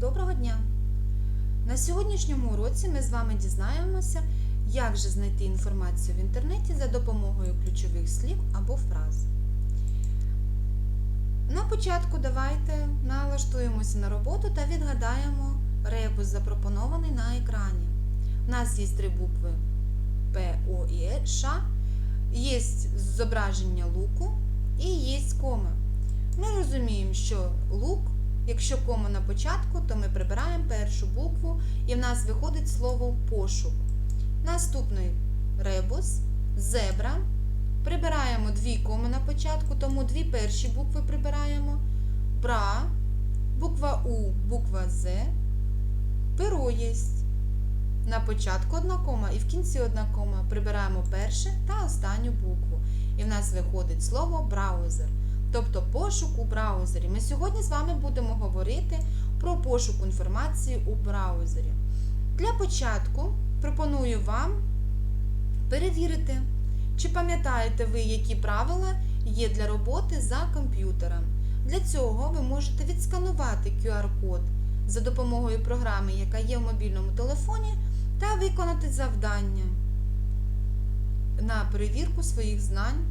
Доброго дня! На сьогоднішньому уроці ми з вами дізнаємося, як же знайти інформацію в інтернеті за допомогою ключових слів або фраз. На початку давайте налаштуємося на роботу та відгадаємо ребус, запропонований на екрані. У нас є три букви П, О і Е, Ш, є зображення луку і є кома. Ми розуміємо, що лук Якщо кома на початку, то ми прибираємо першу букву і в нас виходить слово пошук. Наступний ребус, зебра. Прибираємо дві коми на початку, тому дві перші букви прибираємо. Бра, буква У, буква З, перо єсть. На початку одна кома і в кінці одна кома. Прибираємо перше та останню букву. І в нас виходить слово браузер тобто пошук у браузері. Ми сьогодні з вами будемо говорити про пошук інформації у браузері. Для початку пропоную вам перевірити, чи пам'ятаєте ви, які правила є для роботи за комп'ютером. Для цього ви можете відсканувати QR-код за допомогою програми, яка є в мобільному телефоні, та виконати завдання на перевірку своїх знань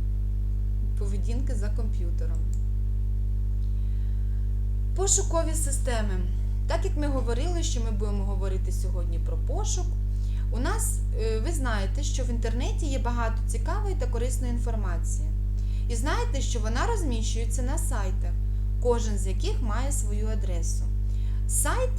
поведінки за комп'ютером. Пошукові системи. Так як ми говорили, що ми будемо говорити сьогодні про пошук, у нас, е, ви знаєте, що в інтернеті є багато цікавої та корисної інформації. І знаєте, що вона розміщується на сайтах, кожен з яких має свою адресу. Сайт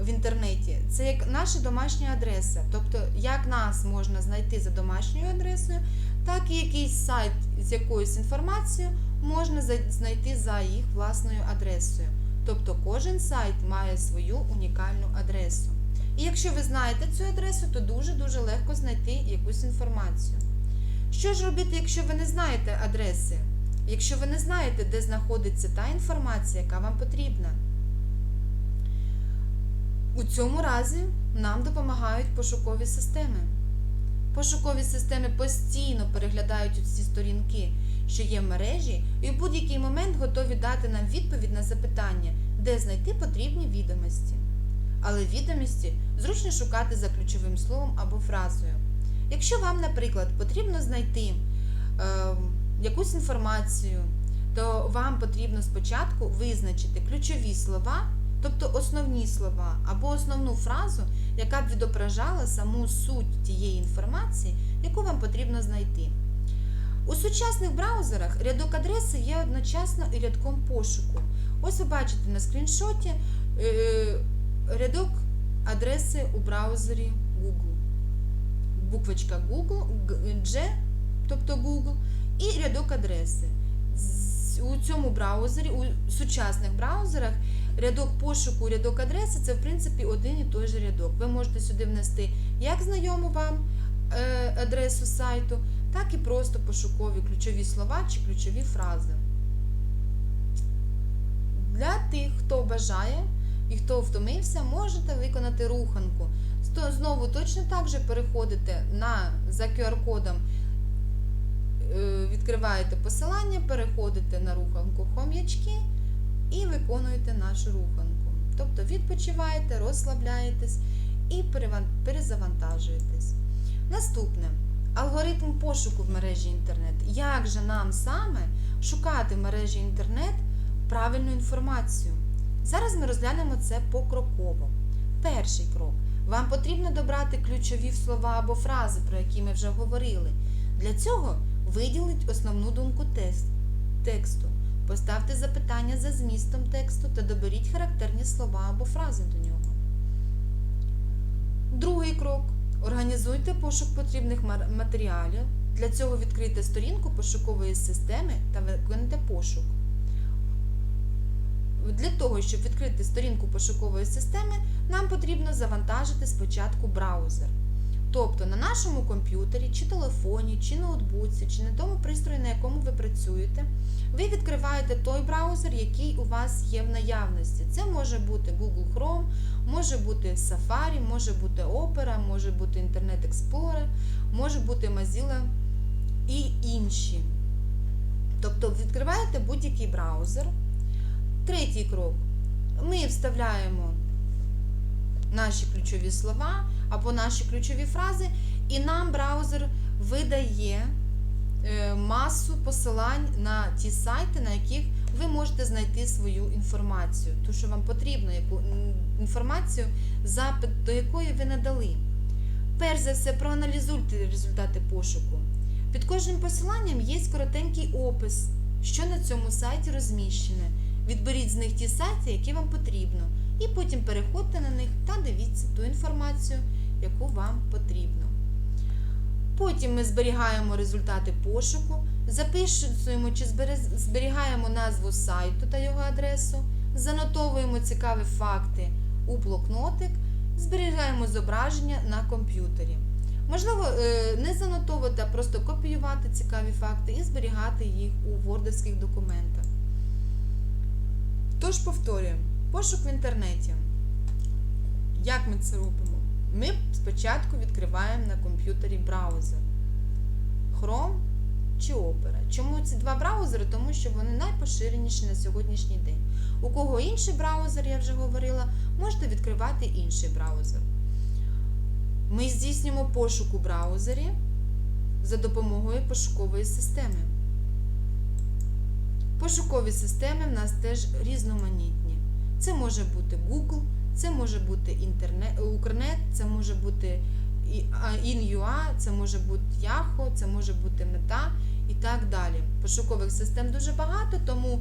в інтернеті це як наша домашня адреса. Тобто, як нас можна знайти за домашньою адресою, так і якийсь сайт з якоюсь інформацією можна знайти за їх власною адресою. Тобто кожен сайт має свою унікальну адресу. І якщо ви знаєте цю адресу, то дуже-дуже легко знайти якусь інформацію. Що ж робити, якщо ви не знаєте адреси? Якщо ви не знаєте, де знаходиться та інформація, яка вам потрібна? У цьому разі нам допомагають пошукові системи. Пошукові системи постійно переглядають ці сторінки, що є в мережі, і в будь-який момент готові дати нам відповідь на запитання, де знайти потрібні відомості. Але відомості зручно шукати за ключовим словом або фразою. Якщо вам, наприклад, потрібно знайти е, якусь інформацію, то вам потрібно спочатку визначити ключові слова тобто основні слова або основну фразу, яка б відображала саму суть тієї інформації, яку вам потрібно знайти. У сучасних браузерах рядок адреси є одночасно і рядком пошуку. Ось ви бачите на скріншоті е, рядок адреси у браузері Google. Буквочка Google, G, тобто Google, і рядок адреси. У цьому браузері, у сучасних браузерах рядок пошуку, рядок адреси це, в принципі, один і той же рядок. Ви можете сюди внести як знайому вам е, адресу сайту, так і просто пошукові ключові слова чи ключові фрази. Для тих, хто бажає і хто втомився, можете виконати руханку. Знову точно так же переходите на, за QR-кодом, е, відкриваєте посилання, переходите на руханку хом'ячки і виконуєте нашу руханку. Тобто відпочиваєте, розслабляєтесь і перезавантажуєтесь. Наступне алгоритм пошуку в мережі інтернет. Як же нам саме шукати в мережі інтернет правильну інформацію? Зараз ми розглянемо це покроково. Перший крок. Вам потрібно добрати ключові слова або фрази, про які ми вже говорили. Для цього виділіть основну думку тексту. Поставте запитання за змістом тексту та доберіть характерні слова або фрази до нього. Другий крок. Організуйте пошук потрібних матеріалів. Для цього відкрийте сторінку пошукової системи та виконайте пошук. Для того, щоб відкрити сторінку пошукової системи, нам потрібно завантажити спочатку браузер. Тобто на нашому комп'ютері, чи телефоні, чи ноутбуці, чи на тому пристрої, на якому ви працюєте, ви відкриваєте той браузер, який у вас є в наявності. Це може бути Google Chrome, може бути Safari, може бути Opera, може бути Internet Explorer, може бути Mozilla і інші. Тобто відкриваєте будь-який браузер. Третій крок. Ми вставляємо наші ключові слова або наші ключові фрази, і нам браузер видає е, масу посилань на ті сайти, на яких ви можете знайти свою інформацію, ту, що вам потрібно, яку інформацію, запит до якої ви надали. Перш за все, проаналізуйте результати пошуку. Під кожним посиланням є коротенький опис, що на цьому сайті розміщене. Відберіть з них ті сайти, які вам потрібно, і потім переходьте на них та дивіться ту інформацію, яку вам потрібно. Потім ми зберігаємо результати пошуку, записуємо чи зберігаємо назву сайту та його адресу, занотовуємо цікаві факти у блокнотик, зберігаємо зображення на комп'ютері. Можливо, е, не занотовувати, а просто копіювати цікаві факти і зберігати їх у вордовських документах. Тож повторюємо, пошук в інтернеті. Як ми це робимо? Ми спочатку відкриваємо на комп'ютері браузер Chrome чи Opera. Чому ці два браузери? Тому що вони найпоширеніші на сьогоднішній день. У кого інший браузер, я вже говорила, можете відкривати інший браузер. Ми здійснюємо пошук у браузері за допомогою пошукової системи. Пошукові системи в нас теж різноманітні. Це може бути Google, це може бути інтернет, Укрнет, це може бути InUA, це може бути Yahoo, це може бути Мета і так далі. Пошукових систем дуже багато, тому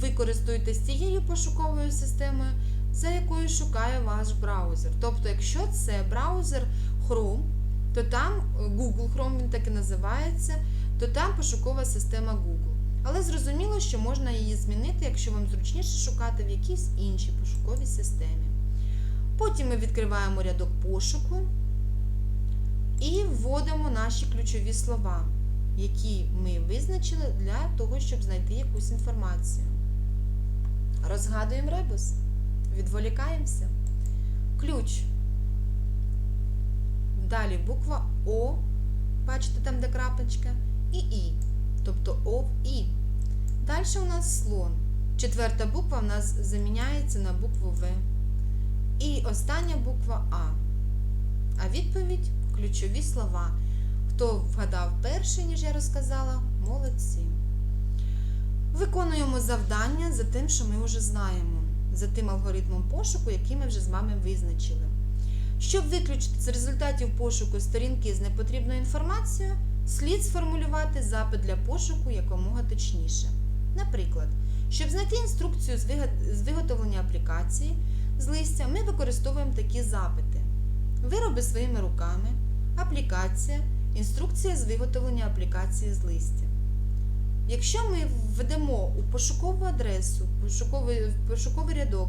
ви цією пошуковою системою, за якою шукає ваш браузер. Тобто, якщо це браузер Chrome, то там е, Google Chrome, він так і називається, то там пошукова система Google. Але зрозуміло, що можна її змінити, якщо вам зручніше шукати в якійсь іншій пошуковій системі. Потім ми відкриваємо рядок пошуку і вводимо наші ключові слова, які ми визначили для того, щоб знайти якусь інформацію. Розгадуємо ребус, відволікаємося. Ключ. Далі буква О, бачите там, де крапочка, і І, тобто О в І. Далі у нас слон. Четверта буква в нас заміняється на букву В. І остання буква А. А відповідь ключові слова. Хто вгадав перше, ніж я розказала, молодці. Виконуємо завдання за тим, що ми вже знаємо, за тим алгоритмом пошуку, який ми вже з вами визначили. Щоб виключити з результатів пошуку сторінки з непотрібною інформацією, слід сформулювати запит для пошуку якомога точніше. Наприклад, щоб знайти інструкцію з виготовлення аплікації з листя, ми використовуємо такі запити: вироби своїми руками, аплікація, інструкція з виготовлення аплікації з листя. Якщо ми введемо у пошукову адресу, пошуковий, пошуковий рядок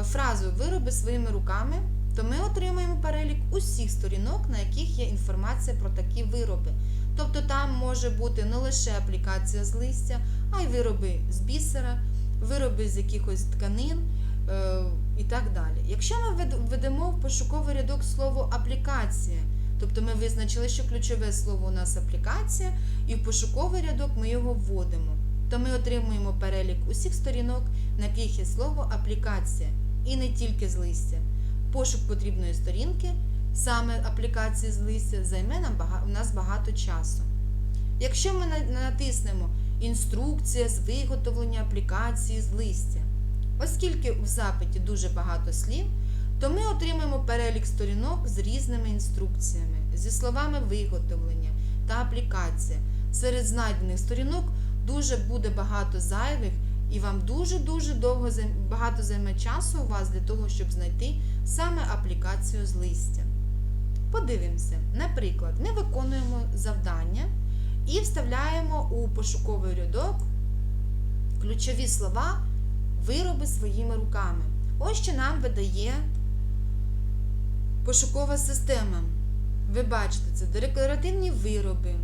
е, фразу вироби своїми руками, то ми отримаємо перелік усіх сторінок, на яких є інформація про такі вироби. Тобто там може бути не лише аплікація з листя, а й вироби з бісера, вироби з якихось тканин е, і так далі. Якщо ми введемо в пошуковий рядок слово аплікація, тобто ми визначили, що ключове слово у нас аплікація, і в пошуковий рядок ми його вводимо, то ми отримуємо перелік усіх сторінок, на яких є слово аплікація, і не тільки з листя. Пошук потрібної сторінки, саме аплікації з листя, займе нам у нас багато часу. Якщо ми натиснемо інструкція з виготовлення аплікації з листя, оскільки в запиті дуже багато слів, то ми отримаємо перелік сторінок з різними інструкціями, зі словами виготовлення та аплікація. Серед знайдених сторінок дуже буде багато зайвих, і вам дуже-дуже довго багато займе часу у вас для того, щоб знайти саме аплікацію з листя. Подивимося, наприклад, ми виконуємо завдання і вставляємо у пошуковий рядок ключові слова вироби своїми руками. Ось що нам видає пошукова система. Ви бачите, це декоративні вироби,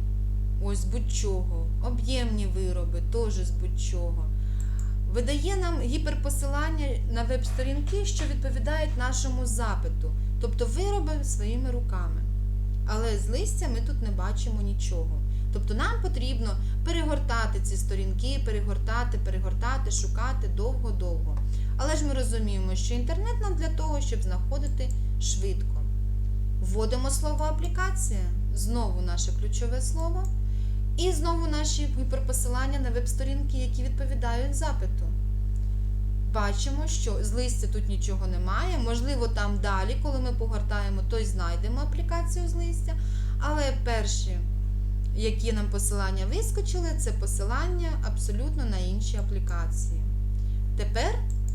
ось з будь-чого, об'ємні вироби, теж з будь-чого. Видає нам гіперпосилання на веб-сторінки, що відповідають нашому запиту, тобто вироби своїми руками. Але з листя ми тут не бачимо нічого. Тобто нам потрібно перегортати ці сторінки, перегортати, перегортати, шукати довго-довго. Але ж ми розуміємо, що інтернет нам для того, щоб знаходити швидко. Вводимо слово аплікація, знову наше ключове слово, і знову наші гіперпосилання на веб-сторінки, які відповідають запиту. Бачимо, що з листя тут нічого немає. Можливо, там далі, коли ми погортаємо, то й знайдемо аплікацію з листя. Але перші, які нам посилання вискочили, це посилання абсолютно на інші аплікації. Тепер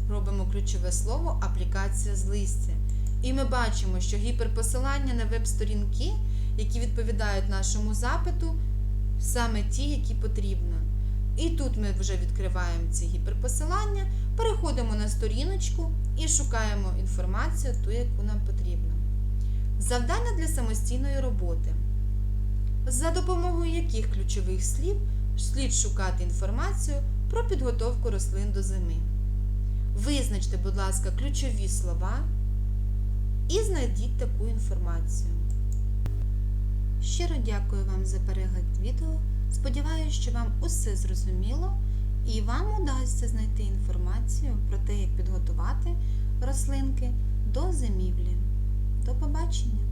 робимо ключове слово аплікація з листя. І ми бачимо, що гіперпосилання на веб-сторінки, які відповідають нашому запиту, саме ті, які потрібно. І тут ми вже відкриваємо ці гіперпосилання, переходимо на сторіночку і шукаємо інформацію, ту, яку нам потрібно. Завдання для самостійної роботи. За допомогою яких ключових слів слід шукати інформацію про підготовку рослин до зими. Визначте, будь ласка, ключові слова і знайдіть таку інформацію. Щиро дякую вам за перегляд відео. Сподіваюся, що вам усе зрозуміло і вам удасться знайти інформацію про те, як підготувати рослинки до зимівлі. До побачення!